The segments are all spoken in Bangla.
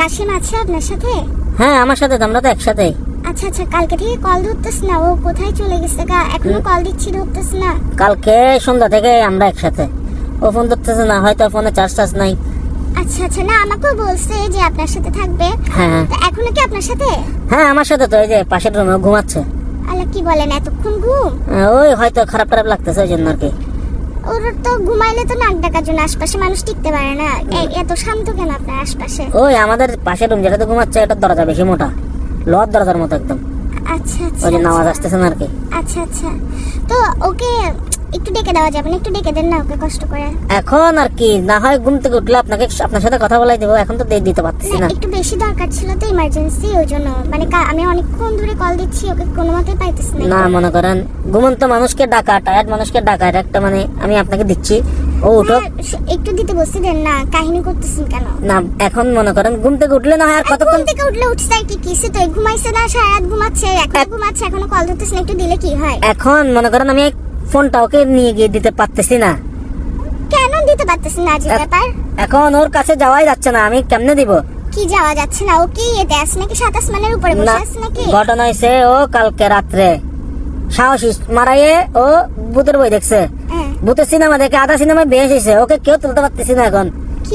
কাশিম আছে আপনার সাথে? হ্যাঁ আমার সাথে তো আমরা তো একসাথেই। আচ্ছা আচ্ছা কালকে থেকে কল ধরতেছ না ও কোথায় চলে গেছে গা? এখনও কল দিচ্ছি ধরতেছ না। কালকে সন্ধ্যা থেকে আমরা একসাথে। ও ফোন ধরতেছে না হয়তো ফোনে চার্জ টার্জ নাই। আচ্ছা আচ্ছা না আমাকেও বলছে যে আপনার সাথে থাকবে। হ্যাঁ তা এখনও কি আপনার সাথে? হ্যাঁ আমার সাথে তো এই যে পাশের রুমে ঘুমাচ্ছে। আল্লাহ কি বলেন এতক্ষণ ঘুম? ওই হয়তো খারাপ খারাপ লাগতেছে ওই জন্য আর কি। ওর তো ঘুমাইলে তো নাক ডাকার জন্য আশপাশে মানুষ টিকতে পারে না। এত শান্ত কেন আপনার আশপাশে? ওই আমাদের পাশের রুম যেটাতে ঘুমাচ্ছে এটা দরজা বেশি মোটা। লোহার দরজার মতো একদম। আচ্ছা আচ্ছা ওই আওয়াজ আচ্ছা। আসতেছে না আর কি। আচ্ছা আচ্ছা। তো ওকে একটু ডেকে দেওয়া যাবে না একটু ডেকে দেন না ওকে কষ্ট করে। এখন আর কি না হয় ঘুম থেকে উঠলে আপনাকে আপনার সাথে কথা বলাই দেবো এখন তো দিতে পারতেছি না। একটু বেশি দরকার ছিল তো ইমার্জেন্সি ওই জন্য। মানে আমি অনেকক্ষণ ধরে কল দিচ্ছি ওকে কোনো মতেই পাইতেছি না। না মনে করেন ঘুমন্ত মানুষকে ডাকা টায়ার্ড মানুষকে ডাকা এটা একটা মানে আমি আপনাকে দিচ্ছি। ও উঠো একটু দিতে বসে দেন না কাহিনী করতেছেন কেন? না এখন মনে করেন ঘুম থেকে উঠলে না হয় আর কতক্ষণ ঘুম থেকে উঠলে উঠছে কি কিসে তো ঘুমাইছে না সারা রাত ঘুমাচ্ছে এখন ঘুমাচ্ছে এখনও কল ধরতেছেন একটু দিলে কি হয়? এখন মনে করেন আমি ফোনটা ওকে নিয়ে গিয়ে দিতে পারতেছি না। কেন দিতে পারতেছেন না ব্যাপার? এখন ওর কাছে যাওয়াই যাচ্ছে না আমি কেমনে দিব? কি যাওয়া যাচ্ছে না? ও কি এতে আছে নাকি সাত আসমানের উপরে বসে আছে নাকি? ঘটনা হয়েছে ও কালকে রাত্রে। সাহসী মারাইয়ে ও ভূতের বই দেখছে। হ্যাঁ। ভূতের সিনেমা দেখে আধা সিনেমায় বেশ হয়েছে ওকে কেউ তুলতে পারতেছি না এখন।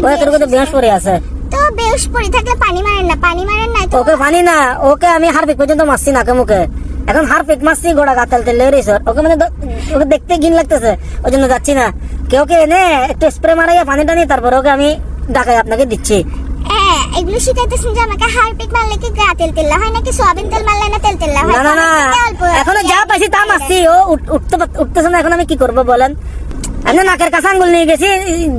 ও বেহুশ বেশ পড়ে আছে। তো বেশ পড়ে থাকলে পানি মারেন না পানি মারেন না তো ওকে ফানি না ওকে আমি হারপিক পর্যন্ত মারছি নাকে মুখে। এখন হার হারপিক মারছি ঘোড়া গাতাল তেল লেগেছে ওকে মানে ওকে দেখতে ঘিন লাগতেছে ওই জন্য যাচ্ছি না। কেউ কে এনে একটু স্প্রে মারাইয়া পানি টানি তারপর ওকে আমি ডাকাই আপনাকে দিচ্ছি। এগুলো শিখাইতেছেন যে আমাকে হারপিক মারলে কি গা তেল তেল হয় নাকি সোয়াবিন তেল মারলে না তেল তেল হয়? না না না। এখনও যা পাইছি তা মারছি। ও উঠ- উঠতে উঠতেছে না এখন আমি কি করব বলেন? এমনি নাকের কাছে আঙ্গুল নিয়ে গেছি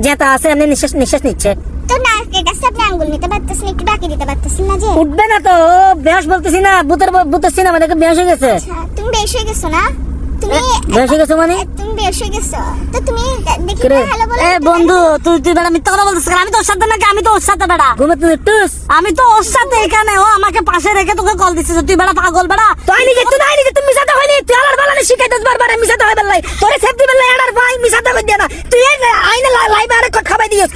যেটা আছে এমনি নিঃশ্বাস নিঃশ্বাস নিচ্ছে। তো নাকের কাছে আপনি আঙ্গুল নিতে পারতেছেন একটু ডাকি দিতে পারতেছেন না যে? উঠবে না তো বেহস বলতেছি না ভূতের ভূতের সিনেমা দেখে বেহস হয়ে গেছে। আচ্ছা তুমি বেশ হয়ে গেছো না? তুমি বেহস হয়ে গেছে মানে? তুমি বেশ হয়ে গেছো। তো তুমি দেখি কিরে? হ্যালো এ বন্ধু তুই তুই বেড়া মিথ্যা কথা বলতেছিস আমি তো ওর সাথে নাকি আমি তো ওর সাথে বেড়া। ঘুমে টুস আমি তো ওর সাথে এখানে ও আমাকে পাশে রেখে তোকে কল দিছিস তুই বেড়া পাগল বেড়া। তুই নিজে তুই নাই নিজে তুমি মিশাতে হয়নি? তুই আমার বালানে শিখাই দস বারবার মিশাতে হয় বেলাই তোরে সেফটি বেলাই আনার ভাই মিশাতে কই দিয়া না। তুই এই আইনে লাইভে আরে কট খাবাই দিস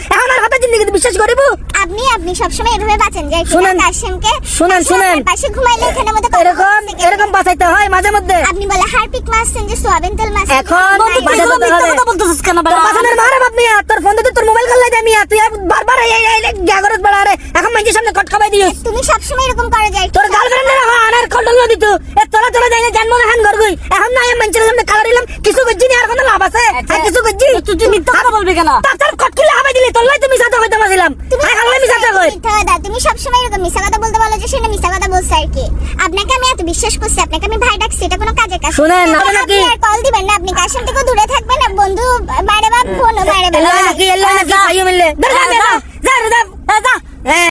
জিন্দেগি বিশ্বাস করিব আপনি আপনি সবসময় এভাবে বাঁচেন যাই শুনেন, কাশিমকে শুনেন, শুনেন। পাশে ঘুমাইলে এখানে মধ্যে এরকম এরকম বাঁচাইতে হয় মাঝে মধ্যে। আপনি বলে হারপিক মারছেন যে সোয়াবিন তেল মারছেন এখন এগুলো হবে। কথা বলতেছিস কেন বেড়া? বাসানের মারে বাপ মিয়া তোর ফোন দিতে তোর মোবাইল কাল্লাই দে মিয়া। তুই বারবার এই এই এই গ্যাগরত বাড়া রে। এখন মানুষের সামনে কট খাবাই দিস। তুমি সবসময় এরকম করে যাই তোর গার্লফ্রেন্ডের আনার কন্ট্রোল না দিত। এ তোরা তোরা যাইলে জানব না হান গরগুই। এখন না আমি মানুষের সামনে খাবার দিলাম কিছু করছি না আর কোনো লাভ আছে? আর কিছু করছি? তুই তুই মিথ্যা কথা বলবি কেন? তার কট কিলে হাবাই দিলি তোর লাই তুমি আর তুমি আই হাল্লাই মিশাতে কই দাদা কথা সব সময় এরকম মিথ্যা কথা বলতে বলো যে সেটা মিথ্যা কথা বলছ আর কি আপনাকে আমি এত বিশ্বাস করছি আপনাকে আমি ভাই ডাকছি এটা কোনো কাজের কাজ শুনেন, না। আপনি আর কল দিবেন না আপনি কাশেম থেকে দূরে থাকবেন না বন্ধু বাইরে বাপ ফোন বাইরে বাপ এলা কি এলা খাইও মিললে ধর যা যা যা যা হ্যাঁ